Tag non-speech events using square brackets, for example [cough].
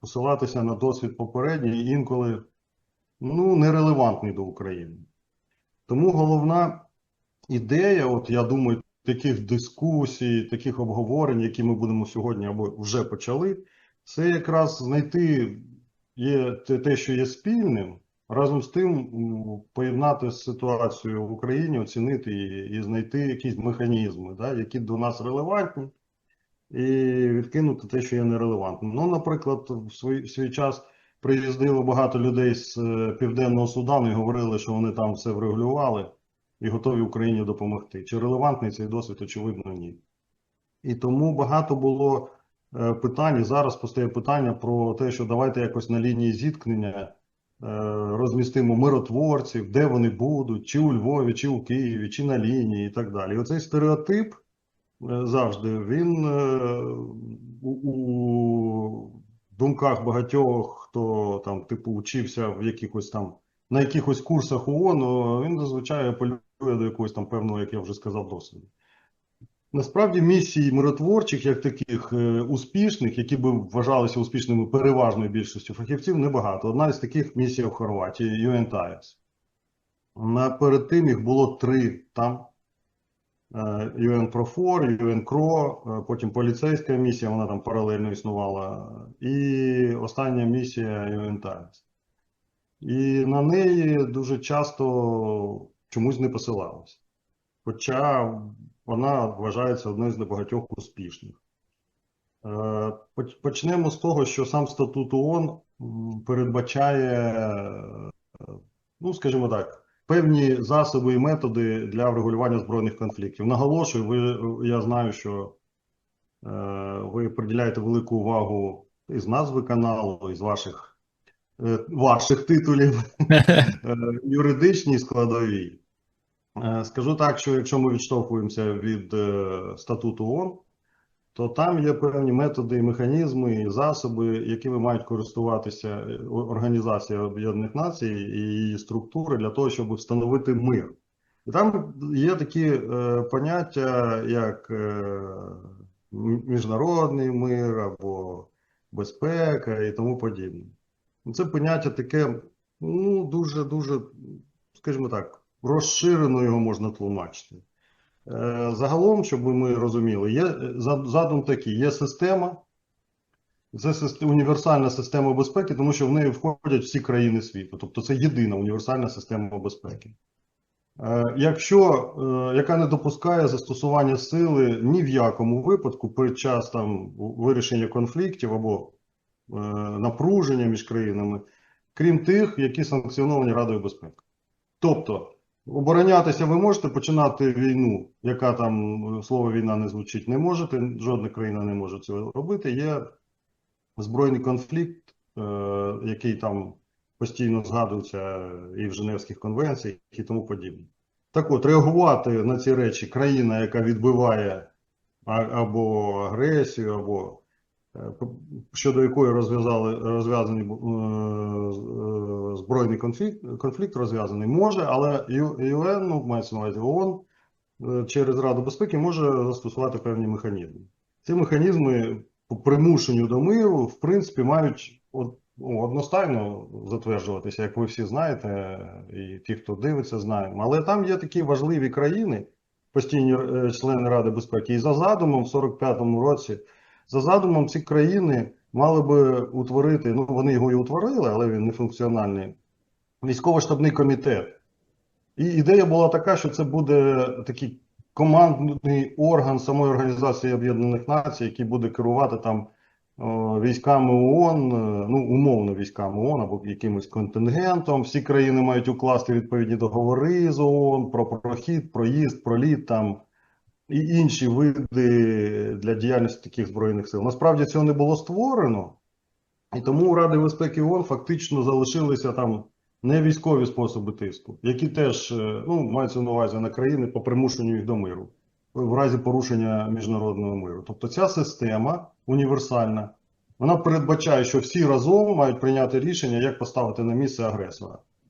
посилатися на досвід попередній, інколи ну, нерелевантний до України. Тому головна ідея, от я думаю, таких дискусій, таких обговорень, які ми будемо сьогодні або вже почали, це якраз знайти є те, що є спільним, разом з тим поєднати ситуацію в Україні, оцінити її і знайти якісь механізми, да, які до нас релевантні, і відкинути те, що є нерелевантним. Ну, наприклад, в свій, в свій час приїздило багато людей з е, Південного Судану і говорили, що вони там все врегулювали і готові Україні допомогти. Чи релевантний цей досвід? Очевидно, ні. І тому багато було е, питань, і зараз постає питання про те, що давайте якось на лінії зіткнення е, розмістимо миротворців, де вони будуть, чи у Львові, чи у Києві, чи на лінії, і так далі. І оцей стереотип завжди він е, у, у думках багатьох, хто там, типу, учився в якихось там на якихось курсах ООН, він зазвичай апелює до якогось там певного, як я вже сказав, досвіду. Насправді місій миротворчих, як таких е, успішних, які би вважалися успішними переважною більшістю фахівців, небагато. Одна із таких місій в Хорватії UNTAES. На перед тим їх було три там. UN UN CRO, е, потім поліцейська місія, вона там паралельно існувала, і остання місія UNTAES. І на неї дуже часто чомусь не посилалися. Хоча вона вважається одною з небагатьох успішних. Е, Почнемо з того, що сам статут ООН передбачає, е, ну, скажімо так, певні засоби і методи для врегулювання збройних конфліктів. Наголошую, ви, я знаю, що е, ви приділяєте велику увагу із назви каналу, із ваших, е, ваших титулів [laughs] е, юридичній складовій. Е, Скажу так, що якщо ми відштовхуємося від е, статуту ООН, то там є певні методи, і механізми, і засоби, якими мають користуватися е, Організація Об'єднаних Націй і її структури для того, щоб встановити мир. І там є такі е, поняття, як е, міжнародний мир або безпека і тому подібне. Ну, Це поняття таке, ну, дуже-дуже, скажімо так, розширено його можна тлумачити. Е, Загалом, щоб ми розуміли, є е, задум такий: є система, це універсальна система безпеки, тому що в неї входять всі країни світу. Тобто це єдина універсальна система безпеки. Е, Якщо яка не допускає застосування сили ні в якому випадку під час там вирішення конфліктів або напруження між країнами, крім тих, які санкціоновані Радою безпеки. Тобто, оборонятися ви можете, починати війну, яка там слово війна не звучить, не можете, жодна країна не може цього робити. Є збройний конфлікт, е, який там постійно згадується і в Женевських конвенціях, і тому подібне. Так от, реагувати на ці речі країна, яка відбиває або агресію, або щодо якої розв'язали розв'язаний е, е, збройний конфлікт, конфлікт розв'язаний, може, але ЮН, ну, мається на увазі ООН, е, через Раду безпеки може застосувати певні механізми. Ці механізми по примушенню до миру, в принципі, мають ну, одностайно затверджуватися, як ви всі знаєте, і ті, хто дивиться, знаємо. Але там є такі важливі країни, постійні е, члени Ради безпеки, і за задумом в 45-му році, за задумом ці країни мали би утворити, ну вони його і утворили, але він не функціональний, військово-штабний комітет. І ідея була така, що це буде такий командний орган самої Організації Об'єднаних Націй, який буде керувати там військами ООН, е, ну умовно військами ООН або якимось контингентом. Всі країни мають укласти відповідні договори з ООН про прохід, проїзд, проліт там і інші види для діяльності таких збройних сил. Насправді цього не було створено, і тому у Ради безпеки ООН фактично залишилися там не військові способи тиску, які теж е, ну, маються на увазі на країни по примушенню їх до миру в разі порушення міжнародного миру. Тобто ця система універсальна, вона передбачає, що всі разом мають прийняти рішення, як поставити на місце агресора.